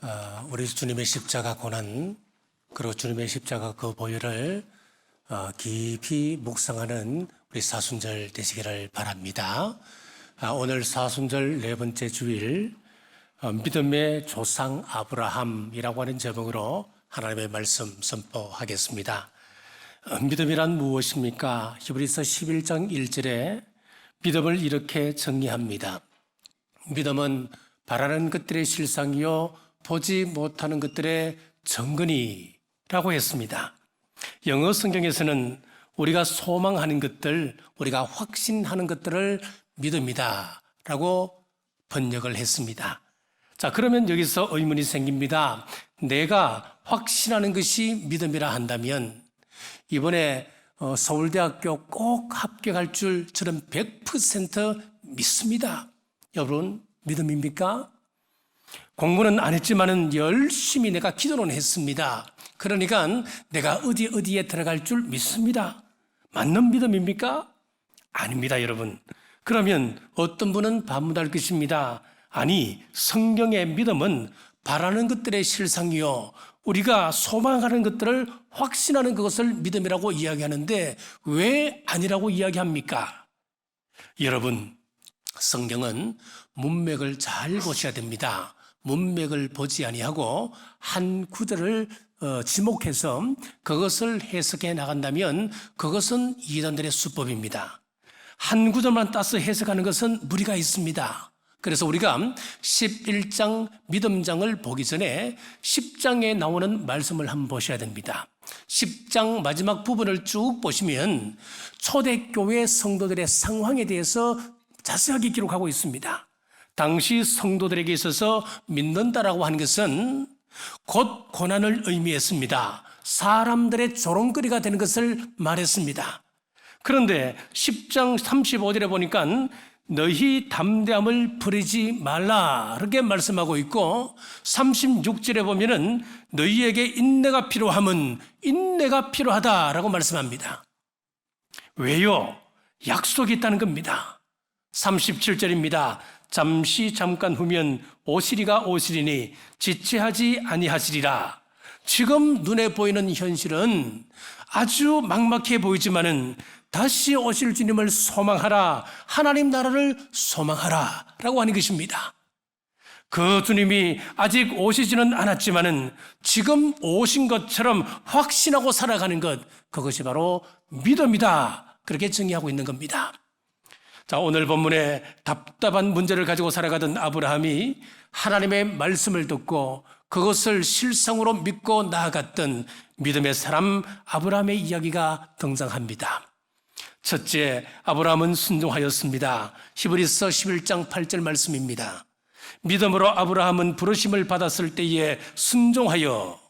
어, 우리 주님의 십자가 고난 그리고 주님의 십자가 그 보혈을 어, 깊이 묵상하는 우리 사순절 되시기를 바랍니다. 아, 오늘 사순절 네 번째 주일 어, 믿음의 조상 아브라함이라고 하는 제목으로 하나님의 말씀 선포하겠습니다. 어, 믿음이란 무엇입니까? 히브리서 11장 1절에 믿음을 이렇게 정리합니다. 믿음은 바라는 것들의 실상이요 보지 못하는 것들의 정근이라고 했습니다. 영어 성경에서는 우리가 소망하는 것들, 우리가 확신하는 것들을 믿음이다 라고 번역을 했습니다. 자, 그러면 여기서 의문이 생깁니다. 내가 확신하는 것이 믿음이라 한다면 이번에 어, 서울대학교 꼭 합격할 줄 저는 100% 믿습니다. 여러분, 믿음입니까? 공부는 안 했지만은 열심히 내가 기도는 했습니다. 그러니까 내가 어디 어디에 들어갈 줄 믿습니다. 맞는 믿음입니까? 아닙니다, 여러분. 그러면 어떤 분은 반문할 것입니다. 아니, 성경의 믿음은 바라는 것들의 실상이요. 우리가 소망하는 것들을 확신하는 그것을 믿음이라고 이야기하는데 왜 아니라고 이야기합니까? 여러분, 성경은 문맥을 잘 보셔야 됩니다. 문맥을 보지 아니하고 한 구절을 어, 지목해서 그것을 해석해 나간다면 그것은 이단들의 수법입니다. 한 구절만 따서 해석하는 것은 무리가 있습니다. 그래서 우리가 11장 믿음장을 보기 전에 10장에 나오는 말씀을 한번 보셔야 됩니다. 10장 마지막 부분을 쭉 보시면 초대교회 성도들의 상황에 대해서 자세하게 기록하고 있습니다. 당시 성도들에게 있어서 믿는다라고 하는 것은 곧 고난을 의미했습니다. 사람들의 조롱거리가 되는 것을 말했습니다. 그런데 10장 35절에 보니까 너희 담대함을 부리지 말라 이렇게 말씀하고 있고 36절에 보면은 너희에게 인내가 필요함은 인내가 필요하다라고 말씀합니다. 왜요? 약속이 있다는 겁니다. 37절입니다. 잠시 잠깐 후면 오시리가 오시리니 지체하지 아니하시리라. 지금 눈에 보이는 현실은 아주 막막해 보이지만은 다시 오실 주님을 소망하라. 하나님 나라를 소망하라. 라고 하는 것입니다. 그 주님이 아직 오시지는 않았지만은 지금 오신 것처럼 확신하고 살아가는 것, 그것이 바로 믿음이다. 그렇게 정의하고 있는 겁니다. 자, 오늘 본문에 답답한 문제를 가지고 살아가던 아브라함이 하나님의 말씀을 듣고 그것을 실상으로 믿고 나아갔던 믿음의 사람 아브라함의 이야기가 등장합니다. 첫째, 아브라함은 순종하였습니다. 히브리서 11장 8절 말씀입니다. 믿음으로 아브라함은 부르심을 받았을 때에 순종하여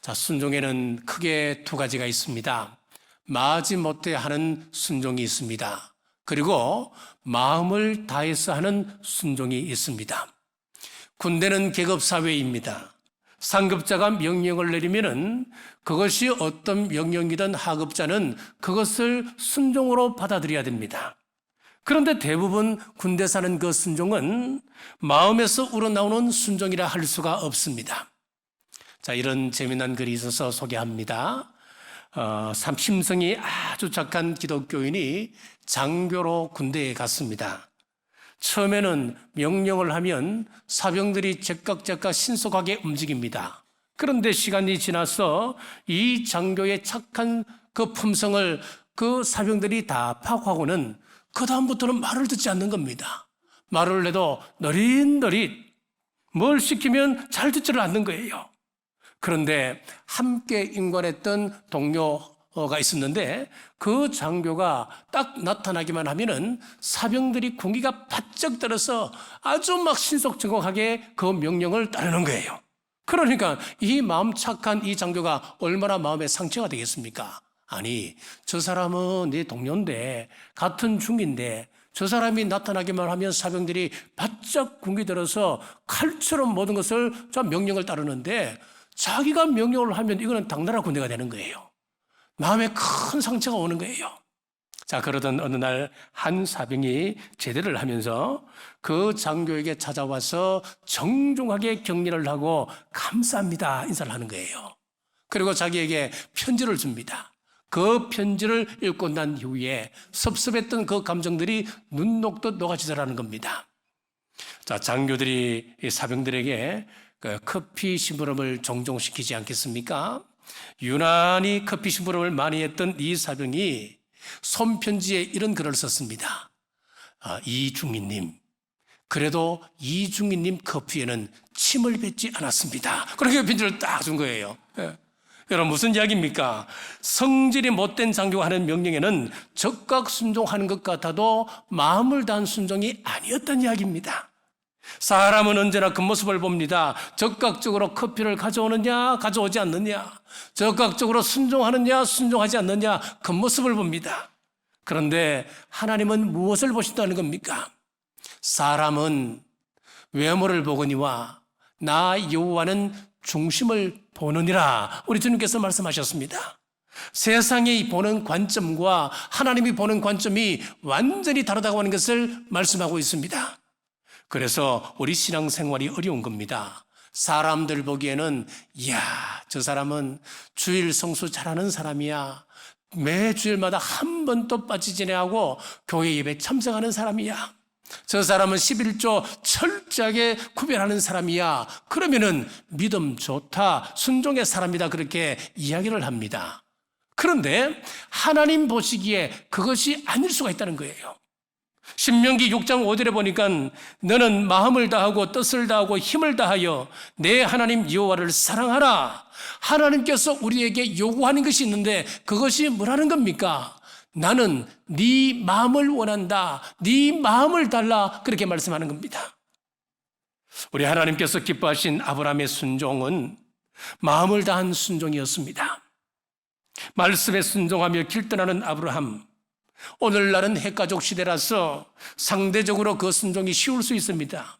자, 순종에는 크게 두 가지가 있습니다. 마지 못해 하는 순종이 있습니다. 그리고 마음을 다해서 하는 순종이 있습니다. 군대는 계급 사회입니다. 상급자가 명령을 내리면은 그것이 어떤 명령이든 하급자는 그것을 순종으로 받아들여야 됩니다. 그런데 대부분 군대 사는 그 순종은 마음에서 우러나오는 순종이라 할 수가 없습니다. 자, 이런 재미난 글이 있어서 소개합니다. 어, 삼심성이 아주 착한 기독교인이 장교로 군대에 갔습니다. 처음에는 명령을 하면 사병들이 제깍제깍 신속하게 움직입니다. 그런데 시간이 지나서 이 장교의 착한 그 품성을 그 사병들이 다 파악하고는 그다음부터는 말을 듣지 않는 겁니다. 말을 해도 너릿너릿 뭘 시키면 잘 듣지를 않는 거예요. 그런데 함께 인관했던 동료가 있었는데 그 장교가 딱 나타나기만 하면은 사병들이 공기가 바짝 들어서 아주 막 신속정확하게 그 명령을 따르는 거예요. 그러니까 이 마음 착한 이 장교가 얼마나 마음에 상처가 되겠습니까? 아니, 저 사람은 내 동료인데, 같은 중인데, 저 사람이 나타나기만 하면 사병들이 바짝 군기 들어서 칼처럼 모든 것을 저 명령을 따르는데, 자기가 명령을 하면 이거는 당나라 군대가 되는 거예요. 마음에 큰 상처가 오는 거예요. 자, 그러던 어느 날 한 사병이 제대를 하면서 그 장교에게 찾아와서 정중하게 격려를 하고 감사합니다 인사를 하는 거예요. 그리고 자기에게 편지를 줍니다. 그 편지를 읽고 난 이후에 섭섭했던 그 감정들이 눈 녹듯 녹아지더라는 겁니다. 자, 장교들이 이 사병들에게 그 커피 심부름을 종종 시키지 않겠습니까? 유난히 커피 심부름을 많이 했던 이 사병이 손편지에 이런 글을 썼습니다. 아, 이중희님, 그래도 이중희님 커피에는 침을 뱉지 않았습니다. 그렇게 편지를 딱 준 거예요. 예. 여러분 무슨 이야기입니까? 성질이 못된 장교가 하는 명령에는 적각 순종하는 것 같아도 마음을 다한 순종이 아니었던 이야기입니다. 사람은 언제나 그 모습을 봅니다. 적극적으로 커피를 가져오느냐, 가져오지 않느냐. 적극적으로 순종하느냐, 순종하지 않느냐. 그 모습을 봅니다. 그런데 하나님은 무엇을 보신다는 겁니까? 사람은 외모를 보거니와 나 여호와는 중심을 보느니라. 우리 주님께서 말씀하셨습니다. 세상이 보는 관점과 하나님이 보는 관점이 완전히 다르다고 하는 것을 말씀하고 있습니다. 그래서 우리 신앙생활이 어려운 겁니다. 사람들 보기에는 이야 저 사람은 주일 성수 잘하는 사람이야. 매 주일마다 한 번도 빠지지 않고 교회 예배 참석하는 사람이야. 저 사람은 11조 철저하게 구별하는 사람이야. 그러면은 믿음 좋다, 순종의 사람이다. 그렇게 이야기를 합니다. 그런데 하나님 보시기에 그것이 아닐 수가 있다는 거예요. 신명기 6장 5절에 보니까 너는 마음을 다하고 뜻을 다하고 힘을 다하여 내 하나님 여호와를 사랑하라. 하나님께서 우리에게 요구하는 것이 있는데 그것이 뭐라는 겁니까? 나는 네 마음을 원한다. 네 마음을 달라. 그렇게 말씀하는 겁니다. 우리 하나님께서 기뻐하신 아브라함의 순종은 마음을 다한 순종이었습니다. 말씀에 순종하며 길 떠나는 아브라함. 오늘날은 핵가족 시대라서 상대적으로 그 순종이 쉬울 수 있습니다.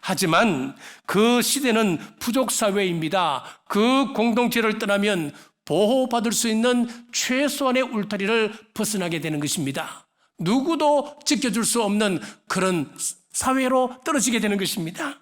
하지만 그 시대는 부족 사회입니다. 그 공동체를 떠나면 보호받을 수 있는 최소한의 울타리를 벗어나게 되는 것입니다. 누구도 지켜줄 수 없는 그런 사회로 떨어지게 되는 것입니다.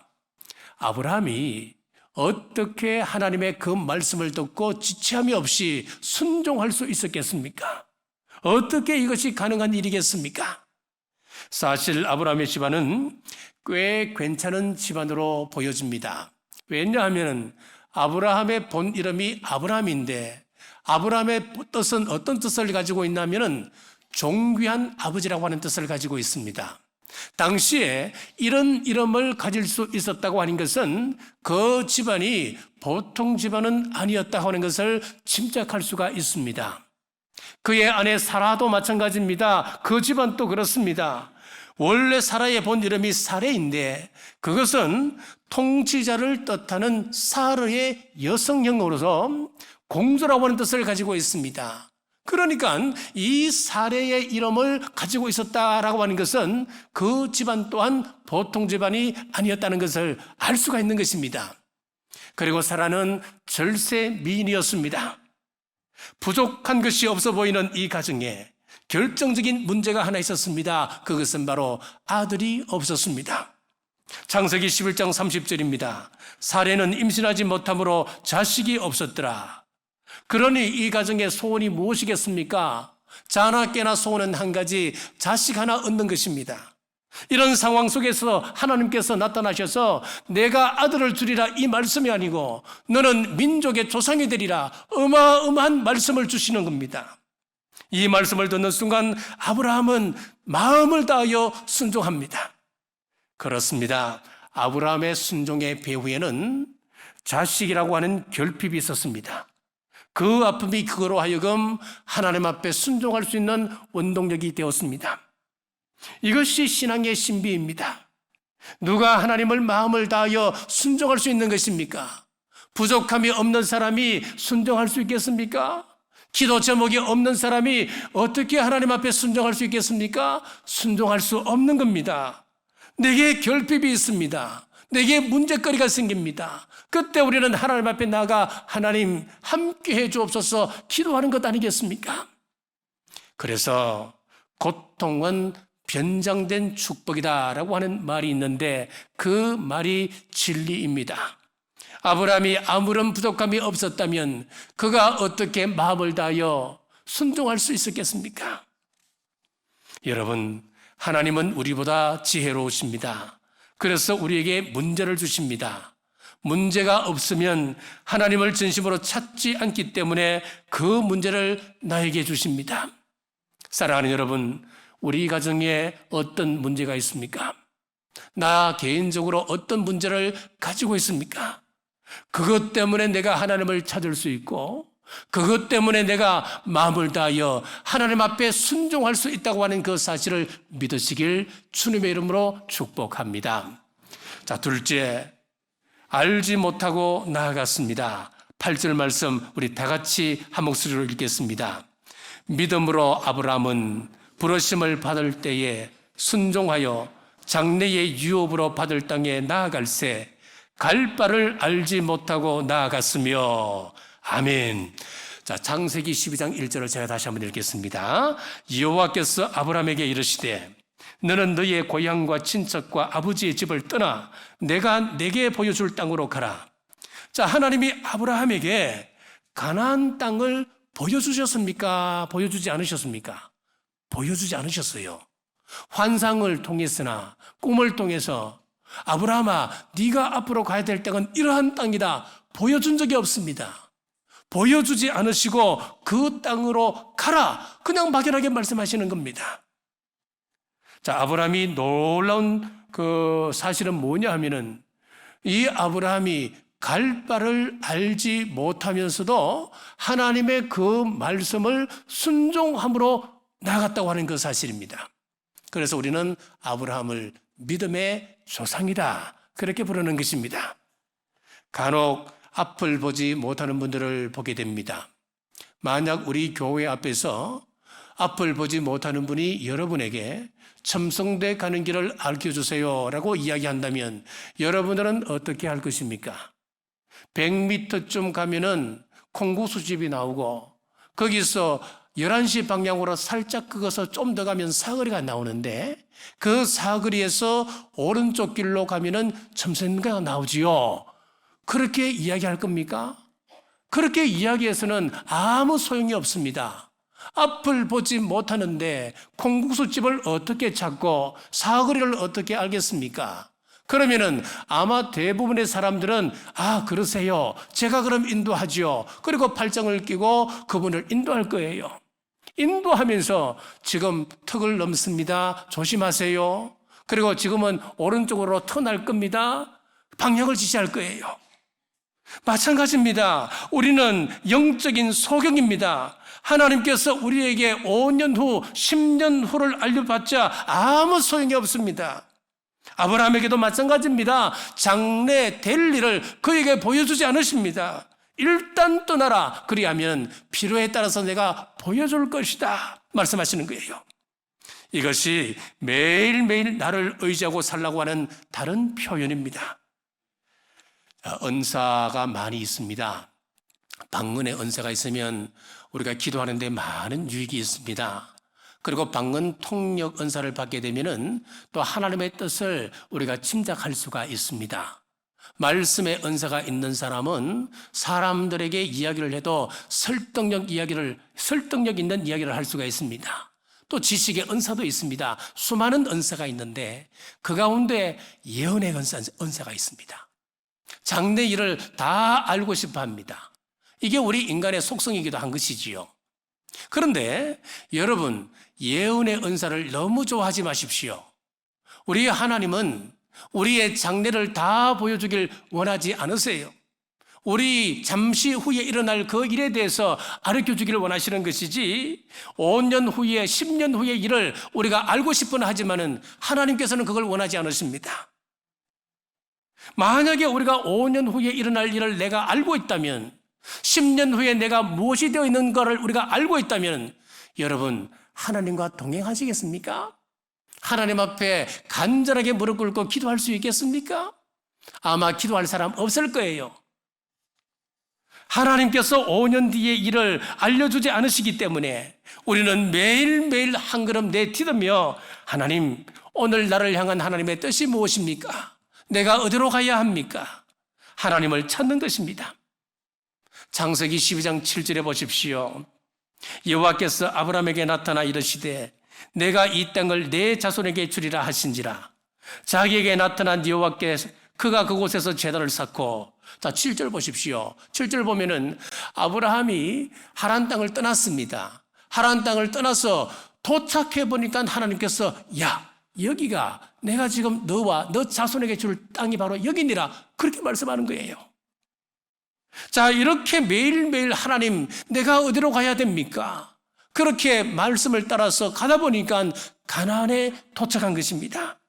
아브라함이 어떻게 하나님의 그 말씀을 듣고 지체함이 없이 순종할 수 있었겠습니까? 어떻게 이것이 가능한 일이겠습니까? 사실 아브라함의 집안은 꽤 괜찮은 집안으로 보여집니다. 왜냐하면 아브라함의 본 이름이 아브라함인데 아브라함의 뜻은 어떤 뜻을 가지고 있냐면은 존귀한 아버지라고 하는 뜻을 가지고 있습니다. 당시에 이런 이름을 가질 수 있었다고 하는 것은 그 집안이 보통 집안은 아니었다고 하는 것을 짐작할 수가 있습니다. 그의 아내 사라도 마찬가지입니다. 그 집안도 그렇습니다. 원래 사라의 본 이름이 사레인데 그것은 통치자를 뜻하는 사르의 여성형으로서 공주라고 하는 뜻을 가지고 있습니다. 그러니까 이 사례의 이름을 가지고 있었다라고 하는 것은 그 집안 또한 보통 집안이 아니었다는 것을 알 수가 있는 것입니다. 그리고 사라는 절세 미인이었습니다. 부족한 것이 없어 보이는 이 가정에 결정적인 문제가 하나 있었습니다. 그것은 바로 아들이 없었습니다. 창세기 11장 30절입니다. 사례는 임신하지 못함으로 자식이 없었더라. 그러니 이 가정의 소원이 무엇이겠습니까? 자나 깨나 소원은 한 가지, 자식 하나 얻는 것입니다. 이런 상황 속에서 하나님께서 나타나셔서 내가 아들을 주리라 이 말씀이 아니고 너는 민족의 조상이 되리라 어마어마한 말씀을 주시는 겁니다. 이 말씀을 듣는 순간 아브라함은 마음을 다하여 순종합니다. 그렇습니다. 아브라함의 순종의 배후에는 자식이라고 하는 결핍이 있었습니다. 그 아픔이 그거로 하여금 하나님 앞에 순종할 수 있는 원동력이 되었습니다. 이것이 신앙의 신비입니다. 누가 하나님을 마음을 다하여 순종할 수 있는 것입니까? 부족함이 없는 사람이 순종할 수 있겠습니까? 기도 제목이 없는 사람이 어떻게 하나님 앞에 순종할 수 있겠습니까? 순종할 수 없는 겁니다. 내게 결핍이 있습니다. 내게 문제거리가 생깁니다. 그때 우리는 하나님 앞에 나가 하나님 함께 해 주옵소서 기도하는 것 아니겠습니까? 그래서 고통은 변장된 축복이다라고 하는 말이 있는데 그 말이 진리입니다. 아브라함이 아무런 부족함이 없었다면 그가 어떻게 마음을 다하여 순종할 수 있었겠습니까? 여러분, 하나님은 우리보다 지혜로우십니다. 그래서 우리에게 문제를 주십니다. 문제가 없으면 하나님을 진심으로 찾지 않기 때문에 그 문제를 나에게 주십니다. 사랑하는 여러분, 우리 가정에 어떤 문제가 있습니까? 나 개인적으로 어떤 문제를 가지고 있습니까? 그것 때문에 내가 하나님을 찾을 수 있고, 그것 때문에 내가 마음을 다하여 하나님 앞에 순종할 수 있다고 하는 그 사실을 믿으시길 주님의 이름으로 축복합니다. 자, 둘째, 알지 못하고 나아갔습니다. 8절 말씀 우리 다 같이 한 목소리로 읽겠습니다. 믿음으로 아브라함은 부르심을 받을 때에 순종하여 장래의 유업으로 받을 땅에 나아갈새 갈 바를 알지 못하고 나아갔으며 아멘. 자, 창세기 12장 1절을 제가 다시 한번 읽겠습니다. 여호와께서 아브라함에게 이르시되 너는 너의 고향과 친척과 아버지의 집을 떠나 내가 내게 보여줄 땅으로 가라. 자, 하나님이 아브라함에게 가나안 땅을 보여주셨습니까? 보여주지 않으셨습니까? 보여주지 않으셨어요. 환상을 통해서나 꿈을 통해서 아브라함아, 네가 앞으로 가야 될 땅은 이러한 땅이다. 보여준 적이 없습니다. 보여주지 않으시고 그 땅으로 가라. 그냥 막연하게 말씀하시는 겁니다. 자, 아브라함이 놀라운 그 사실은 뭐냐 하면은 이 아브라함이 갈 바를 알지 못하면서도 하나님의 그 말씀을 순종함으로 나갔다고 하는 그 사실입니다. 그래서 우리는 아브라함을 믿음의 조상이다. 그렇게 부르는 것입니다. 간혹 앞을 보지 못하는 분들을 보게 됩니다. 만약 우리 교회 앞에서 앞을 보지 못하는 분이 여러분에게 첨성대 가는 길을 알려주세요 라고 이야기한다면 여러분들은 어떻게 할 것입니까? 100m쯤 가면은 콩국수집이 나오고 거기서 11시 방향으로 살짝 끄어서 좀 더 가면 사거리가 나오는데 그 사거리에서 오른쪽 길로 가면은 첨성대가 나오지요. 그렇게 이야기할 겁니까? 그렇게 이야기해서는 아무 소용이 없습니다. 앞을 보지 못하는데 콩국수집을 어떻게 찾고 사거리를 어떻게 알겠습니까? 그러면은 아마 대부분의 사람들은 아 그러세요. 제가 그럼 인도하지요. 그리고 팔짱을 끼고 그분을 인도할 거예요. 인도하면서 지금 턱을 넘습니다. 조심하세요. 그리고 지금은 오른쪽으로 터날 겁니다. 방향을 지시할 거예요. 마찬가지입니다. 우리는 영적인 소경입니다. 하나님께서 우리에게 5년 후, 10년 후를 알려봤자 아무 소용이 없습니다. 아브라함에게도 마찬가지입니다. 장래 될 일을 그에게 보여주지 않으십니다. 일단 떠나라. 그리하면 필요에 따라서 내가 보여줄 것이다. 말씀하시는 거예요. 이것이 매일매일 나를 의지하고 살라고 하는 다른 표현입니다. 은사가 많이 있습니다. 방언의 은사가 있으면 우리가 기도하는데 많은 유익이 있습니다. 그리고 방언 통역 은사를 받게 되면은 또 하나님의 뜻을 우리가 짐작할 수가 있습니다. 말씀의 은사가 있는 사람은 사람들에게 이야기를 해도 설득력 이야기를 설득력 있는 이야기를 할 수가 있습니다. 또 지식의 은사도 있습니다. 수많은 은사가 있는데 그 가운데 예언의 은사, 은사가 있습니다. 장래 일을 다 알고 싶어 합니다. 이게 우리 인간의 속성이기도 한 것이지요. 그런데 여러분, 예언의 은사를 너무 좋아하지 마십시오. 우리 하나님은 우리의 장래를 다 보여주길 원하지 않으세요. 우리 잠시 후에 일어날 그 일에 대해서 가르쳐 주기를 원하시는 것이지 5년 후에 10년 후의 일을 우리가 알고 싶어는 하지만은 하나님께서는 그걸 원하지 않으십니다. 만약에 우리가 5년 후에 일어날 일을 내가 알고 있다면 10년 후에 내가 무엇이 되어 있는 것을 우리가 알고 있다면 여러분 하나님과 동행하시겠습니까? 하나님 앞에 간절하게 무릎 꿇고 기도할 수 있겠습니까? 아마 기도할 사람 없을 거예요. 하나님께서 5년 뒤의 일을 알려주지 않으시기 때문에 우리는 매일매일 한 걸음 내딛으며 하나님, 오늘 나를 향한 하나님의 뜻이 무엇입니까? 내가 어디로 가야 합니까? 하나님을 찾는 것입니다. 창세기 12장 7절에 보십시오. 여호와께서 아브라함에게 나타나 이르시되 내가 이 땅을 내 자손에게 주리라 하신지라 자기에게 나타난 여호와께 그가 그곳에서 제단을 쌓고 자 7절 보십시오. 7절 보면은 아브라함이 하란 땅을 떠났습니다. 하란 땅을 떠나서 도착해 보니까 하나님께서 야 여기가 내가 지금 너와 너 자손에게 줄 땅이 바로 여기니라 그렇게 말씀하는 거예요. 자, 이렇게 매일매일 하나님, 내가 어디로 가야 됩니까? 그렇게 말씀을 따라서 가다 보니까 가나안에 도착한 것입니다.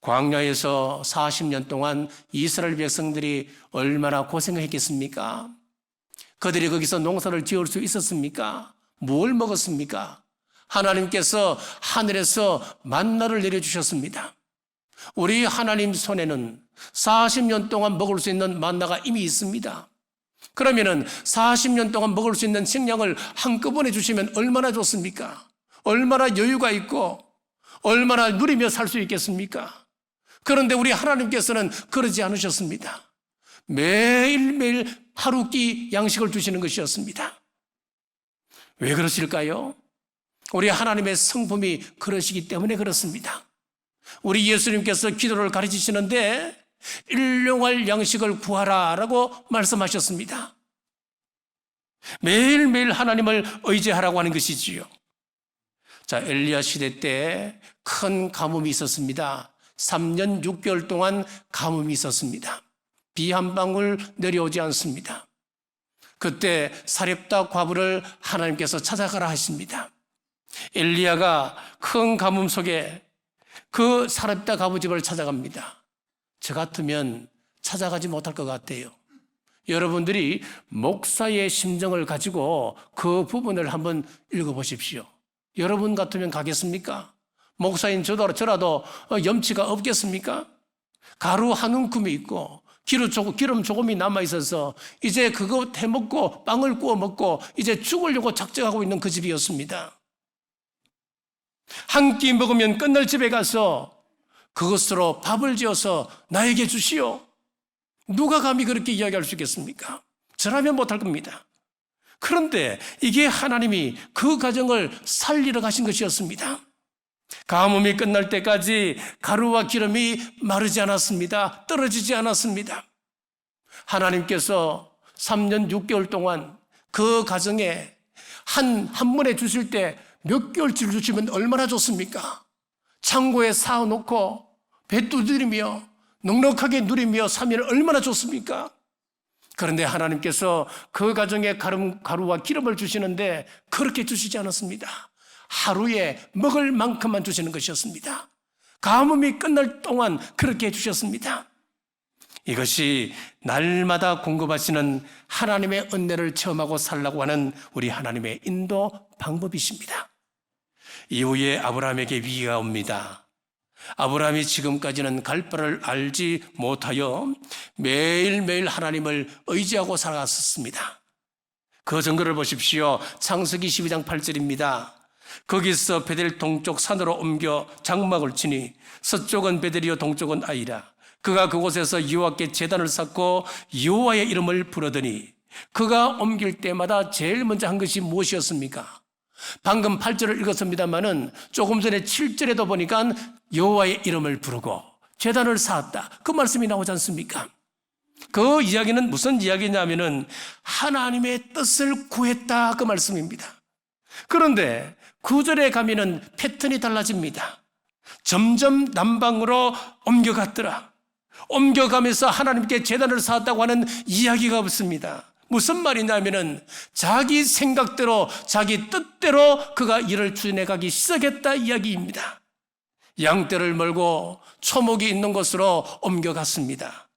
광야에서 40년 동안 이스라엘 백성들이 얼마나 고생을 했겠습니까? 그들이 거기서 농사를 지을 수 있었습니까? 뭘 먹었습니까? 하나님께서 하늘에서 만나를 내려주셨습니다. 우리 하나님 손에는 40년 동안 먹을 수 있는 만나가 이미 있습니다. 그러면은 40년 동안 먹을 수 있는 식량을 한꺼번에 주시면 얼마나 좋습니까? 얼마나 여유가 있고 얼마나 누리며 살 수 있겠습니까? 그런데 우리 하나님께서는 그러지 않으셨습니다. 매일매일 하루 끼 양식을 주시는 것이었습니다. 왜 그러실까요? 우리 하나님의 성품이 그러시기 때문에 그렇습니다. 우리 예수님께서 기도를 가르치시는데 일용할 양식을 구하라 라고 말씀하셨습니다. 매일매일 하나님을 의지하라고 하는 것이지요. 자, 엘리야 시대 때 큰 가뭄이 있었습니다. 3년 6개월 동안 가뭄이 있었습니다. 비 한 방울 내려오지 않습니다. 그때 사렙다 과부를 하나님께서 찾아가라 하십니다. 엘리야가 큰 가뭄 속에 그 사렙다 과부 집을 찾아갑니다. 저 같으면 찾아가지 못할 것 같아요. 여러분들이 목사의 심정을 가지고 그 부분을 한번 읽어보십시오. 여러분 같으면 가겠습니까? 목사인 저도 저라도 염치가 없겠습니까? 가루 한 움큼이 있고 기름 조금, 기름 조금이 남아 있어서 이제 그거 해먹고 빵을 구워 먹고 이제 죽으려고 작정하고 있는 그 집이었습니다. 한 끼 먹으면 끝날 집에 가서 그것으로 밥을 지어서 나에게 주시오. 누가 감히 그렇게 이야기할 수 있겠습니까? 저라면 못할 겁니다. 그런데 이게 하나님이 그 가정을 살리러 가신 것이었습니다. 가뭄이 끝날 때까지 가루와 기름이 마르지 않았습니다. 떨어지지 않았습니다. 하나님께서 3년 6개월 동안 그 가정에 한, 한 번에 주실 때 몇 개월치 주시면 얼마나 좋습니까? 창고에 사놓고 배 두드리며 넉넉하게 누리며 사면 얼마나 좋습니까? 그런데 하나님께서 그 가정에 가름, 가루와 기름을 주시는데 그렇게 주시지 않았습니다. 하루에 먹을 만큼만 주시는 것이었습니다. 가뭄이 끝날 동안 그렇게 해주셨습니다. 이것이 날마다 공급하시는 하나님의 은혜를 체험하고 살라고 하는 우리 하나님의 인도 방법이십니다. 이후에 아브라함에게 위기가 옵니다. 아브라함이 지금까지는 갈 바를 알지 못하여 매일매일 하나님을 의지하고 살아갔었습니다. 그 증거를 보십시오. 창세기 12장 8절입니다. 거기서 베델 동쪽 산으로 옮겨 장막을 치니 서쪽은 베델이요 동쪽은 아이라. 그가 그곳에서 여호와께 제단을 쌓고 여호와의 이름을 부르더니 그가 옮길 때마다 제일 먼저 한 것이 무엇이었습니까? 방금 8절을 읽었습니다마는 조금 전에 7절에도 보니까 여호와의 이름을 부르고 제단을 쌓았다. 그 말씀이 나오지 않습니까? 그 이야기는 무슨 이야기냐면은 하나님의 뜻을 구했다 그 말씀입니다. 그런데 9절에 가면은 패턴이 달라집니다. 점점 남방으로 옮겨갔더라. 옮겨가면서 하나님께 재단을 쌓았다고 하는 이야기가 없습니다. 무슨 말이냐면은 자기 생각대로 자기 뜻대로 그가 일을 추진해 가기 시작했다 이야기입니다. 양떼를 몰고 초목이 있는 곳으로 옮겨갔습니다.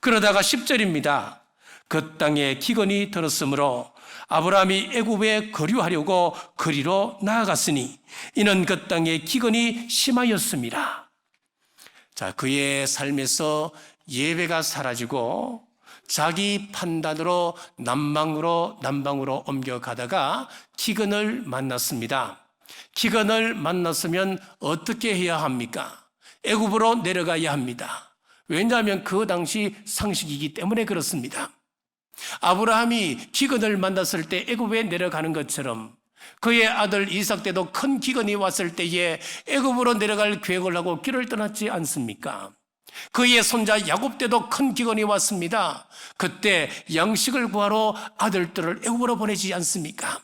그러다가 10절입니다. 그 땅에 기근이 들었으므로 아브라함이 애굽에 거류하려고 거리로 나아갔으니 이는 그 땅에 기근이 심하였습니다. 자, 그의 삶에서 예배가 사라지고 자기 판단으로 남방으로 남방으로 옮겨가다가 기근을 만났습니다. 기근을 만났으면 어떻게 해야 합니까? 애굽으로 내려가야 합니다. 왜냐하면 그 당시 상식이기 때문에 그렇습니다. 아브라함이 기근을 만났을 때 애굽에 내려가는 것처럼 그의 아들 이삭 때도 큰 기근이 왔을 때에 애굽으로 내려갈 계획을 하고 길을 떠났지 않습니까? 그의 손자 야곱 때도 큰 기근이 왔습니다. 그때 양식을 구하러 아들들을 애굽으로 보내지 않습니까?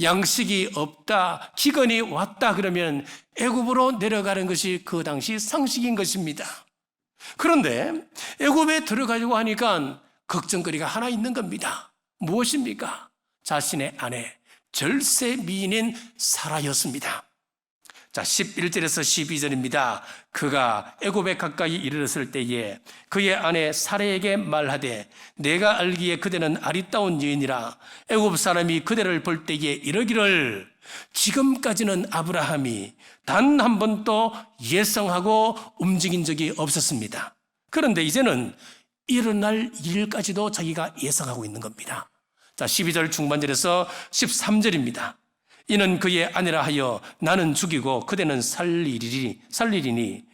양식이 없다, 기근이 왔다 그러면 애굽으로 내려가는 것이 그 당시 상식인 것입니다. 그런데 애굽에 들어가려고 하니까 걱정거리가 하나 있는 겁니다. 무엇입니까? 자신의 아내 절세 미인인 사라였습니다. 자, 11절에서 12절입니다. 그가 애굽에 가까이 이르렀을 때에 그의 아내 사라에게 말하되 내가 알기에 그대는 아리따운 여인이라 애굽 사람이 그대를 볼 때에 이러기를 지금까지는 아브라함이 단 한 번도 예상하고 움직인 적이 없었습니다. 그런데 이제는 일어날 일까지도 자기가 예상하고 있는 겁니다. 자, 12절 중반절에서 13절입니다. 이는 그의 아내라 하여 나는 죽이고 그대는 살리리니 살리리니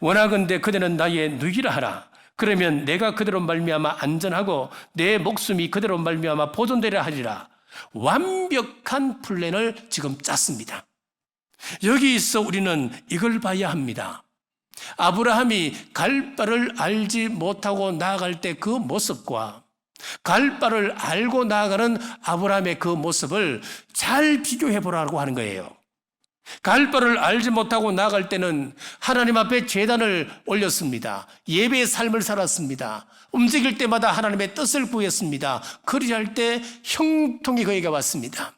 원하건대 그대는 나의 누이라 하라 그러면 내가 그대로 말미암아 안전하고 내 목숨이 그대로 말미암아 보존되려 하리라 완벽한 플랜을 지금 짰습니다. 여기서 우리는 이걸 봐야 합니다. 아브라함이 갈 바를 알지 못하고 나아갈 때 그 모습과 갈 바를 알고 나아가는 아브라함의 그 모습을 잘 비교해 보라고 하는 거예요. 갈 바를 알지 못하고 나아갈 때는 하나님 앞에 재단을 올렸습니다. 예배의 삶을 살았습니다. 움직일 때마다 하나님의 뜻을 구했습니다. 그리할 때 형통이 그에게 왔습니다.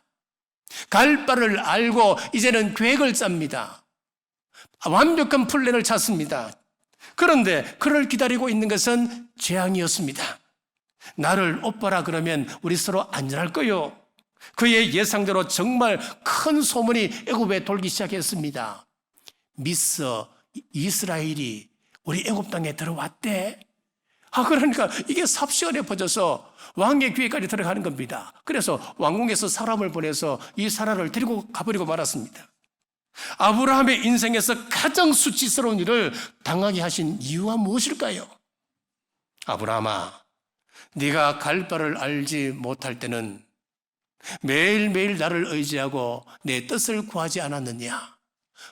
갈 바를 알고 이제는 계획을 짭니다. 완벽한 플랜을 찾습니다. 그런데 그를 기다리고 있는 것은 재앙이었습니다. 나를 오빠라 그러면 우리 서로 안전할 거요. 그의 예상대로 정말 큰 소문이 애굽에 돌기 시작했습니다. 미스 이스라엘이 우리 애굽 땅에 들어왔대. 아 그러니까 이게 삽시간에 퍼져서 왕의 귀에까지 들어가는 겁니다. 그래서 왕궁에서 사람을 보내서 이 사람을 데리고 가버리고 말았습니다. 아브라함의 인생에서 가장 수치스러운 일을 당하게 하신 이유가 무엇일까요? 아브라함아, 네가 갈 바를 알지 못할 때는 매일매일 나를 의지하고 내 뜻을 구하지 않았느냐?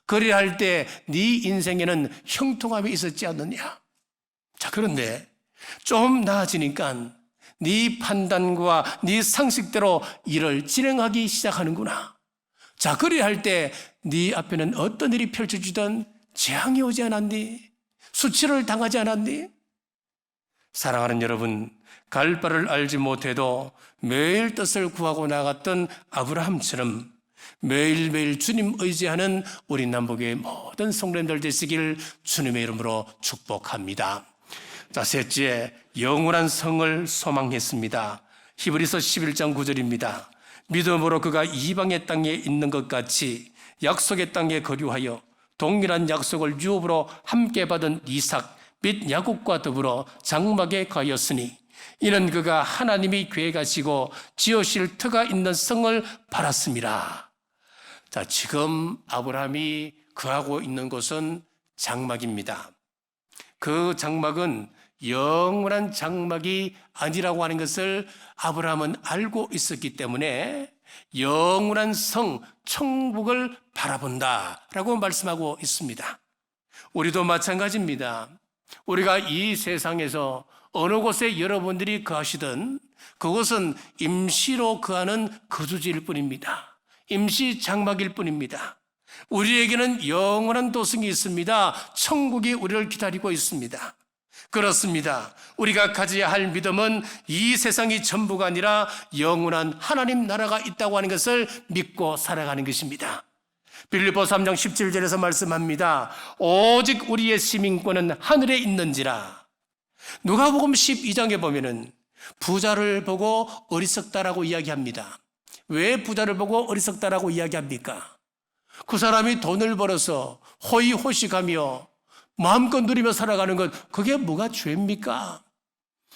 그리할 때 네 인생에는 형통함이 있었지 않느냐? 자, 그런데 좀 나아지니까 네 판단과 네 상식대로 일을 진행하기 시작하는구나. 자, 그리할 때 네 앞에는 어떤 일이 펼쳐지든 재앙이 오지 않았니? 수치를 당하지 않았니? 사랑하는 여러분, 갈 바를 알지 못해도 매일 뜻을 구하고 나갔던 아브라함처럼 매일매일 주님 의지하는 우리 남북의 모든 성도님들 되시길 주님의 이름으로 축복합니다. 자, 셋째, 영원한 성을 소망했습니다. 히브리서 11장 9절입니다. 믿음으로 그가 이방의 땅에 있는 것 같이 약속의 땅에 거류하여 동일한 약속을 유업으로 함께 받은 이삭 및 야곱과 더불어 장막에 가였으니 이는 그가 하나님이 계획하시고 지으실 터가 있는 성을 바랐습니다. 자, 지금 아브라함이 거하고 있는 곳은 장막입니다. 그 장막은 영원한 장막이 아니라고 하는 것을 아브라함은 알고 있었기 때문에 영원한 성, 천국을 바라본다 라고 말씀하고 있습니다. 우리도 마찬가지입니다. 우리가 이 세상에서 어느 곳에 여러분들이 거하시든 그것은 임시로 거하는 거주지일 뿐입니다. 임시 장막일 뿐입니다. 우리에게는 영원한 도성이 있습니다. 천국이 우리를 기다리고 있습니다. 그렇습니다. 우리가 가져야 할 믿음은 이 세상이 전부가 아니라 영원한 하나님 나라가 있다고 하는 것을 믿고 살아가는 것입니다. 빌리보 3장 17절에서 말씀합니다. 오직 우리의 시민권은 하늘에 있는지라. 누가복음 12장에 보면은 부자를 보고 어리석다라고 이야기합니다. 왜 부자를 보고 어리석다라고 이야기합니까? 그 사람이 돈을 벌어서 호의호식하며 마음껏 누리며 살아가는 것 그게 뭐가 죄입니까?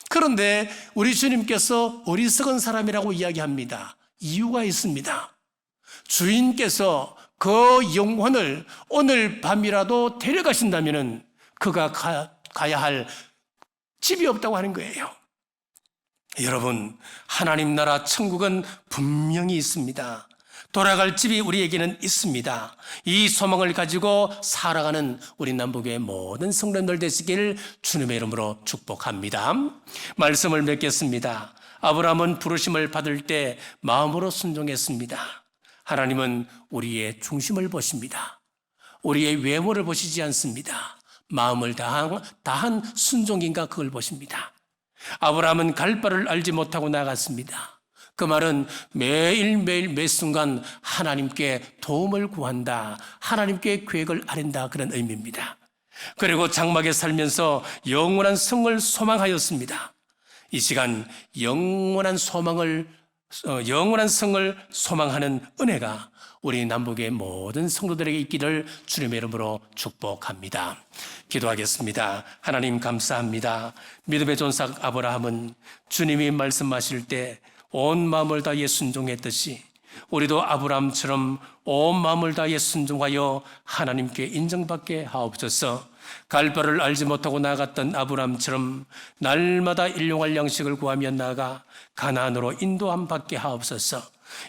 그런데 우리 주님께서 어리석은 사람이라고 이야기합니다. 이유가 있습니다. 주인께서 그 영혼을 오늘 밤이라도 데려가신다면 그가 가, 가야 할 집이 없다고 하는 거예요. 여러분, 하나님 나라 천국은 분명히 있습니다. 돌아갈 집이 우리에게는 있습니다. 이 소망을 가지고 살아가는 우리 남북의 모든 성도님들 되시길 주님의 이름으로 축복합니다. 말씀을 맺겠습니다. 아브라함은 부르심을 받을 때 마음으로 순종했습니다. 하나님은 우리의 중심을 보십니다. 우리의 외모를 보시지 않습니다. 마음을 다한, 다한 순종인가 그걸 보십니다. 아브라함은 갈 바를 알지 못하고 나갔습니다. 그 말은 매일매일 매 순간 하나님께 도움을 구한다. 하나님께 계획을 아린다. 그런 의미입니다. 그리고 장막에 살면서 영원한 성을 소망하였습니다. 이 시간 영원한 소망을 어, 영원한 성을 소망하는 은혜가 우리 남북의 모든 성도들에게 있기를 주님의 이름으로 축복합니다. 기도하겠습니다. 하나님 감사합니다. 믿음의 존삭 아브라함은 주님이 말씀하실 때 온 마음을 다해 순종했듯이 우리도 아브라함처럼 온 마음을 다해 순종하여 하나님께 인정받게 하옵소서. 갈 바를 알지 못하고 나갔던 아브라함처럼 날마다 일용할 양식을 구하며 나가 가나안으로 인도함 받게 하옵소서.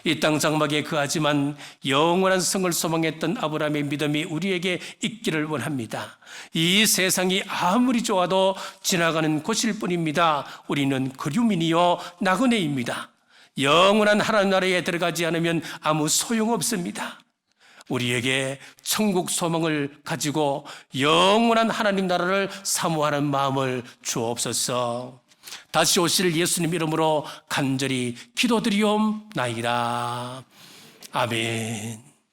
이 땅 장막에 그하지만 영원한 성을 소망했던 아브라함의 믿음이 우리에게 있기를 원합니다. 이 세상이 아무리 좋아도 지나가는 곳일 뿐입니다. 우리는 그류민이요 나그네입니다. 영원한 하나님 나라에 들어가지 않으면 아무 소용없습니다. 우리에게 천국 소망을 가지고 영원한 하나님 나라를 사모하는 마음을 주옵소서. 다시 오실 예수님 이름으로 간절히 기도드리옵나이다. 아멘.